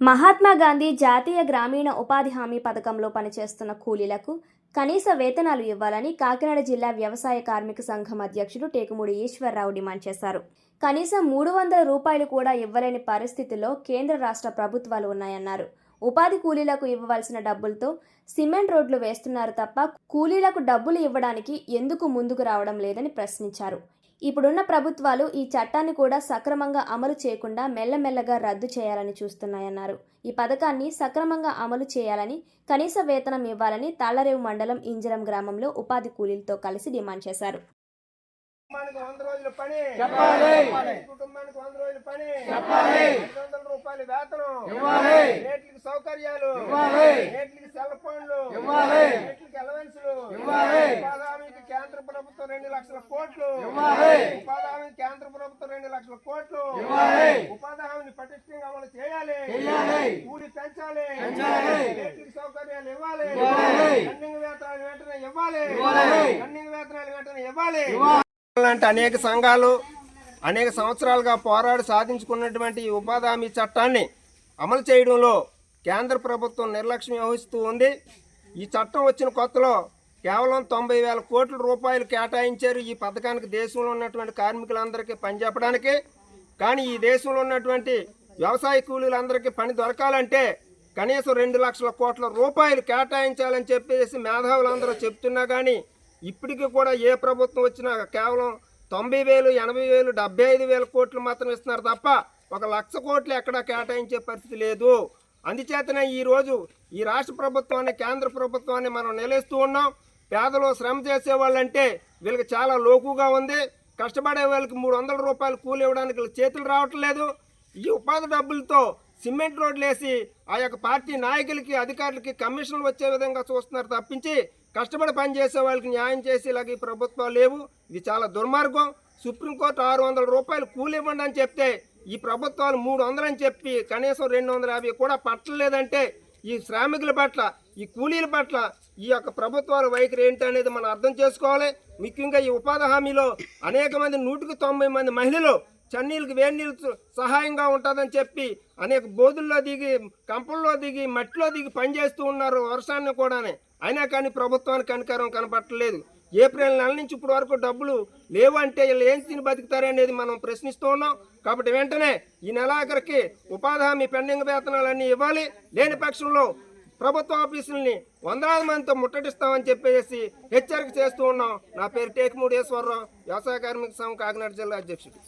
మహాత్మా గాంధీ జాతీయ గ్రామీణ ఉపాధి హామీ పథకంలో పనిచేస్తున్న కూలీలకు కనీస వేతనాలు ఇవ్వాలని కాకినాడ జిల్లా వ్యవసాయ కార్మిక సంఘం అధ్యక్షుడు టేకుమూడి ఈశ్వరరావు డిమాండ్ చేశారు. కనీసం మూడు వందల రూపాయలు కూడా ఇవ్వలేని పరిస్థితిలో కేంద్ర రాష్ట్ర ప్రభుత్వాలు ఉన్నాయన్నారు. ఉపాధి కూలీలకు ఇవ్వవలసిన డబ్బులతో సిమెంట్ రోడ్లు వేస్తున్నారు తప్ప కూలీలకు డబ్బులు ఇవ్వడానికి ఎందుకు ముందుకు రావడం లేదని ప్రశ్నించారు. ఇప్పుడున్న ప్రభుత్వాలు ఈ చట్టాన్ని కూడా సక్రమంగా అమలు చేయకుండా మెల్లమెల్లగా రద్దు చేయాలని చూస్తున్నాయన్నారు ఈ పథకాన్ని సక్రమంగా అమలు చేయాలని కనీస వేతనం ఇవ్వాలని తాళ్ళరేవు మండలం ఇంజరం గ్రామంలో ఉపాధి కూలీలతో కలిసి డిమాండ్ చేశారు కుటుంబానికి వంద రోజుల పని చెప్పాలి. కుటుంబానికి వంద రోజుల పని చెప్పాలి. ఐదు వందల రూపాయల వేతనం ఇవ్వాలి. రేట్లకి సౌకర్యాలు ఇవ్వాలి. రేట్లకి సెల్ ఫోన్లు ఇవ్వాలి. రేట్లకి అలవెన్సులు ఇవ్వాలి. ఉపాధి హామీకి కేంద్ర ప్రభుత్వం రెండు లక్షల కోట్లు ఇవ్వాలి. ఉపాధి హామీకి కేంద్ర ప్రభుత్వం రెండు లక్షల కోట్లు. ఉపాధి హామీని పటిష్టంగా అమలు చేయాలి. కూలి పెంచాలి. రేట్లకి సౌకర్యాలు ఇవ్వాలి. రన్నింగ్ వేతనాలు వెంటనే ఇవ్వాలి. రన్నింగ్ వేతనాలు వెంటనే ఇవ్వాలి ఇవ్వాలి. లాంటి అనేక సంఘాలు అనేక సంవత్సరాలుగా పోరాడి సాధించుకున్నటువంటి ఈ ఉపాధి హామీ చట్టాన్ని అమలు చేయడంలో కేంద్ర ప్రభుత్వం నిర్లక్ష్యం వహిస్తూ ఉంది ఈ చట్టం వచ్చిన కొత్తలో కేవలం తొంభై వేల కోట్ల రూపాయలు కేటాయించారు ఈ పథకానికి దేశంలో ఉన్నటువంటి కార్మికులందరికీ పనిచేపడానికి కానీ ఈ దేశంలో ఉన్నటువంటి వ్యవసాయ కూలీలందరికీ పని దొరకాలంటే కనీసం రెండు లక్షల కోట్ల రూపాయలు కేటాయించాలని చెప్పేసి మేధావులందరూ చెప్తున్నా కానీ ఇప్పటికీ కూడా ఏ ప్రభుత్వం వచ్చినా కేవలం తొంభై వేలు ఎనభై వేలు డెబ్బై ఐదు వేల కోట్లు మాత్రం ఇస్తున్నారు తప్ప ఒక లక్ష కోట్లు ఎక్కడా కేటాయించే పరిస్థితి లేదు. అందుచేతనే ఈరోజు ఈ రాష్ట్ర ప్రభుత్వాన్ని కేంద్ర ప్రభుత్వాన్ని మనం నిలేస్తూ ఉన్నాం. పేదలు శ్రమ చేసే వాళ్ళంటే వీళ్ళకి చాలా లోకుగా ఉంది. కష్టపడే వాళ్ళకి మూడు వందల రూపాయలు కూలి ఇవ్వడానికి చేతులు రావట్లేదు. ఈ ఉపాధి డబ్బులతో సిమెంట్ రోడ్లు వేసి ఆ యొక్క పార్టీ నాయకులకి అధికారులకి కమిషన్లు వచ్చే విధంగా చూస్తున్నారు తప్పించి కష్టపడి పనిచేసే వాళ్ళకి న్యాయం చేసేలాగా ఈ ప్రభుత్వాలు లేవు. ఇది చాలా దుర్మార్గం. సుప్రీంకోర్టు ఆరు వందల రూపాయలు కూలి ఇవ్వండి అని చెప్తే ఈ ప్రభుత్వాలు మూడు వందలు అని చెప్పి కనీసం రెండు వందల యాభై కూడా పట్టలేదంటే ఈ శ్రామికుల పట్ల ఈ కూలీల పట్ల ఈ యొక్క ప్రభుత్వాల వైఖరి ఏంటి అనేది మనం అర్థం చేసుకోవాలి. ముఖ్యంగా ఈ ఉపాధి హామీలో అనేక మంది నూటికి తొంభై మంది మహిళలు చన్నీళ్ళకి వేడి నీళ్ళు సహాయంగా ఉంటుందని చెప్పి అనేక బోధుల్లో దిగి కంపల్లో దిగి మట్టిలో దిగి పనిచేస్తూ ఉన్నారు వర్షాన్ని కూడానే. అయినా కానీ ప్రభుత్వానికి కనికరం కనపట్టలేదు ఏప్రిల్ నెల నుంచి ఇప్పటి వరకు డబ్బులు లేవు అంటే వీళ్ళు ఏం తిని బతుకుతారనేది మనం ప్రశ్నిస్తూ ఉన్నాం. కాబట్టి వెంటనే ఈ నెలాఖరికి ఉపాధి హామీ పెండింగ్ వేతనాలన్నీ ఇవ్వాలి. లేని పక్షంలో ప్రభుత్వ ఆఫీసుల్ని వందలాది మందితో ముట్టడిస్తామని చెప్పేసి హెచ్చరిక చేస్తూ ఉన్నాం. నా పేరు టేకుమూడేశ్వరరావు వ్యవసాయ కార్మిక సంఘం కాకినాడ జిల్లా అధ్యక్షుడు.